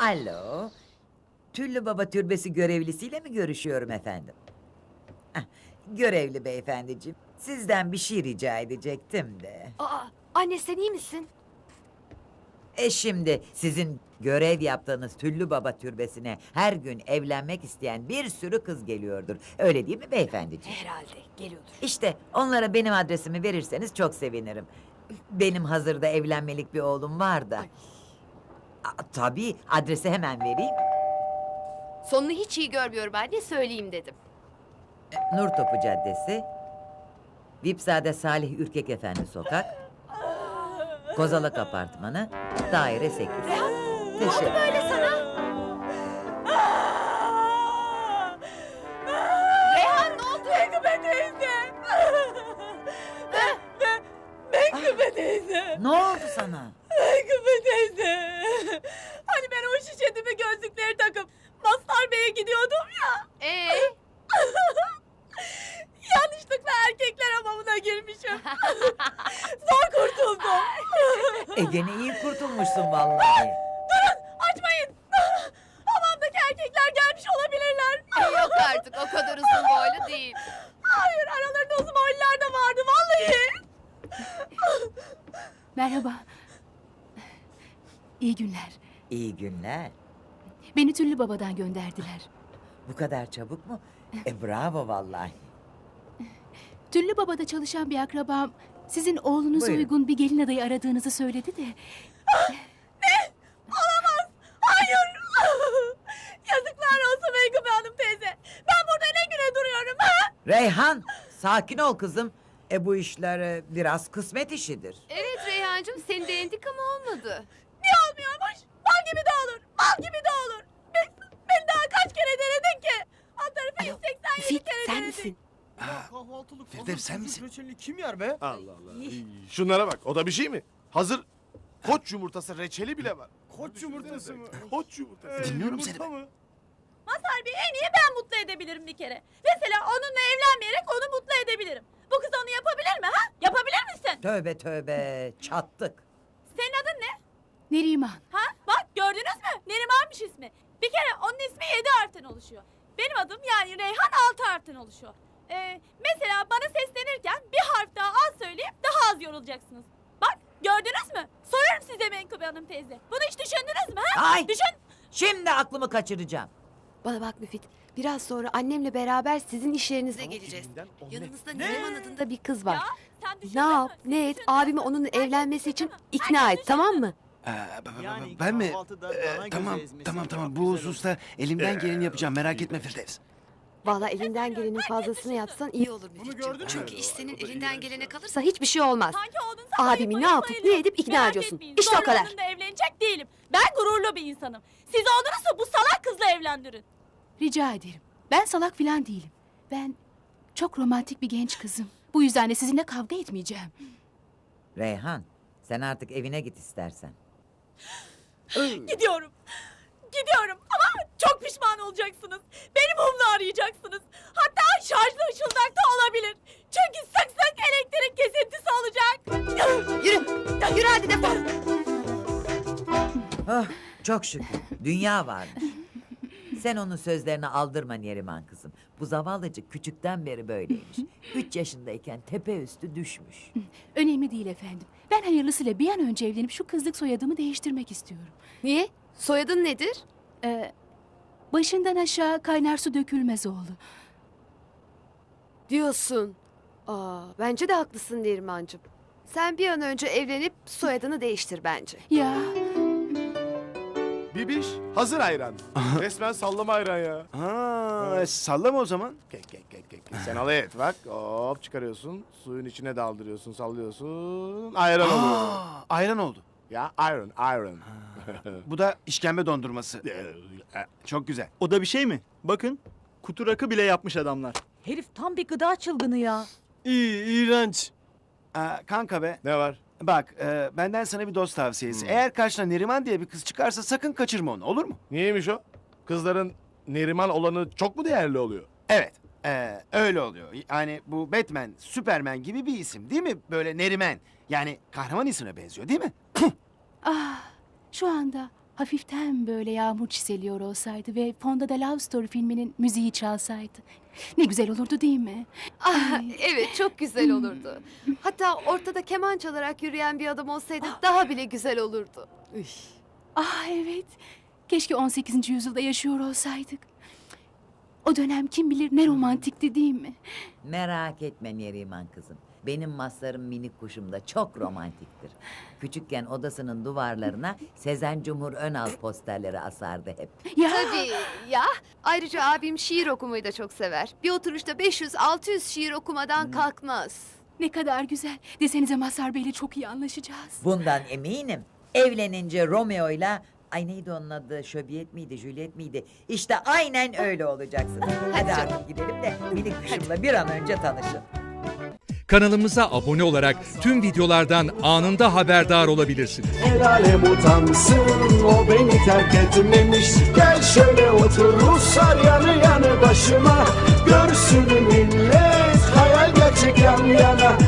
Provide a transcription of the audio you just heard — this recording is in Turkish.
Alo. Tüllü Baba Türbesi görevlisiyle mi görüşüyorum efendim? Ah, görevli beyefendiciğim. Sizden bir şey rica edecektim de. Aa, anne sen iyi misin? E şimdi sizin görev yaptığınız Tüllü Baba Türbesi'ne her gün evlenmek isteyen bir sürü kız geliyordur. Öyle değil mi beyefendiciğim? Herhalde geliyordur. İşte onlara benim adresimi verirseniz çok sevinirim. Benim hazırda evlenmelik bir oğlum var da. Ay. Aa, tabii adresi hemen vereyim. Sonunu hiç iyi görmüyorum anne söyleyeyim dedim. Nur Topu Caddesi, Vipsade Salih Ürkek Efendi Sokak, Kozalak Apartmanı, daire 8. Teşekkür. Böyle sana. Reyhan ne oldu? Menkıbe teyze. Me- Menkıbe teyze. Ne oldu sana? Menkıbe teyze. Hani ben o şişetimi gözlükleri takıp Mazhar Bey'e gidiyordum ya. Ee, Yanlışlıkla erkekler hamamına girmişim. Zor kurtuldum. E gene iyi kurtulmuşsun vallahi. Durun açmayın. Hamamdaki erkekler gelmiş olabilirler. e, yok artık o kadar uzun boylu değil. Hayır aralarında uzun boylular da vardı vallahi. Merhaba. İyi günler. İyi günler. Beni Tüllü Baba'dan gönderdiler. Bu kadar çabuk mu? E bravo vallahi. Tüllü Baba'da çalışan bir akrabam sizin oğlunuza Buyurun. uygun bir gelin adayı aradığınızı söyledi de. Hayır. Yazıklar olsun Menkıbe Hanım teyze. Ben burada ne güne duruyorum ha? Reyhan, sakin ol kızım. E bu işler e, biraz kısmet işidir. Evet Reyhancığım senin de endik ama olmadı. Niye olmuyormuş? Bal gibi de olur. Bal gibi de olur. Ben, ben daha kaç kere denedin ki? Alt tarafı 187 Fit kere sen denedik. misin? Kahvaltılık Firdevs, sen misin? Reçelini kim yer be? Allah Allah. Şunlara bak. O da bir şey mi? Hazır koç yumurtası reçeli bile var. Koç yumurtası mı? Koç yumurtası. Dinliyorum seni Mı? Mazhar Bey en iyi ben mutlu edebilirim bir kere. Mesela onunla evlenmeyerek onu mutlu edebilirim. Bu kız onu yapabilir mi ha? Yapabilir misin? Tövbe tövbe, çattık. Senin adın ne? Neriman. Ha? Bak gördünüz mü? Neriman'mış ismi. Bir kere onun ismi yedi harften oluşuyor. Benim adım yani Reyhan altı harften oluşuyor. Ee, mesela bana seslenirken bir harf daha az söyleyip daha az yorulacaksınız. Bak gördünüz mü? Sorarım size Menkıbe Hanım teyze. Bunu hiç düşündünüz mü ha? Ay! Düşün. Şimdi aklımı kaçıracağım. Bana bak Müfit. Biraz sonra annemle beraber sizin iş yerinize geleceğiz. Yanımızda Neriman adında bir kız var. Ya sen Ne yap, mü? ne et, Düşündün abimi mü? onunla Herkes evlenmesi için düşündü mü? ikna Herkes et, tamam mı? Ee, b- ben mi? Ee, tamam tamam tamam. Bu hususta elimden geleni yapacağım. Merak etme Firdevs. Vallahi elinden gelenin fazlasını yapsan iyi olur Bunu Müfitciğim. gördün mü? Çünkü iş senin elinden gelene kalırsa hiçbir şey olmaz. Sanki Abimi ne yapıp ne edip ikna ediyorsun. İşte o kadar. onunla evlenecek değilim. Ben gururlu bir insanım. Siz oldunuzsa bu salak kızla evlendirin. Rica ederim. Ben salak filan değilim. Ben çok romantik bir genç kızım. Bu yüzden de sizinle kavga etmeyeceğim. Reyhan, sen artık evine git istersen. Gidiyorum. Gidiyorum ama çok pişman olacaksınız. Beni mumla arayacaksınız. Hatta şarjlı ışıldak da olabilir. Çünkü sık sık elektrik kesintisi olacak. Yürü, yürü hadi defol. Oh, çok şükür. Dünya varmış. Sen onun sözlerini aldırma Neriman kızım. Bu zavallıcık küçükten beri böyleymiş. Üç yaşındayken tepe üstü düşmüş. Önemli değil efendim. Ben hayırlısıyla bir an önce evlenip şu kızlık soyadımı değiştirmek istiyorum. Niye? Soyadın nedir? Ee, başından aşağı kaynar su dökülmez oğlu. Diyorsun. Aa, bence de haklısın Nerimancığım. Sen bir an önce evlenip soyadını değiştir bence. Ya Bibiş hazır ayran. Resmen sallama ayran ya. Ha, sallama o zaman. Kek kek kek kek. Sen alay et bak. Hop çıkarıyorsun. Suyun içine daldırıyorsun. Sallıyorsun. Ayran oluyor. Aa, ayran oldu. Ya iron iron. Bu da işkembe dondurması. Çok güzel. O da bir şey mi? Bakın kutu rakı bile yapmış adamlar. Herif tam bir gıda çılgını ya. İyi, iğrenç. Aa, kanka be. ne var? Bak, e, benden sana bir dost tavsiyesi. Eğer karşına Neriman diye bir kız çıkarsa sakın kaçırma onu, olur mu? Niyeymiş o? Kızların Neriman olanı çok mu değerli oluyor? Evet, e, öyle oluyor. Yani bu Batman, Superman gibi bir isim değil mi? Böyle Neriman. Yani kahraman ismine benziyor değil mi? ah şu anda hafiften böyle yağmur çiseliyor olsaydı ve fonda da Love Story filminin müziği çalsaydı. Ne güzel olurdu değil mi? Ah, Ay. evet çok güzel olurdu. Hatta ortada keman çalarak yürüyen bir adam olsaydı daha bile güzel olurdu. Ah evet. Keşke 18. yüzyılda yaşıyor olsaydık. O dönem kim bilir ne romantikti değil mi? Merak etme Neriman kızım. Benim maslarım minik kuşum da çok romantiktir. Küçükken odasının duvarlarına Sezen Cumhur Önal posterleri asardı hep. Ya Tabii ya. Ayrıca abim şiir okumayı da çok sever. Bir oturuşta 500-600 şiir okumadan kalkmaz. ne kadar güzel. Desenize Mazhar Bey'le çok iyi anlaşacağız. Bundan eminim. Evlenince Romeo'yla Ay neydi onun adı? Şöbiyet miydi, Juliet miydi? İşte aynen öyle olacaksın. Hadi artık gidelim de minik kuşumla bir an önce tanışın. Kanalımıza abone olarak tüm videolardan anında haberdar olabilirsiniz. El alem utansın o beni terk etmemiş Gel şöyle otur Ruslar yanı yanı başıma Görsün millet hayal gerçek yan yana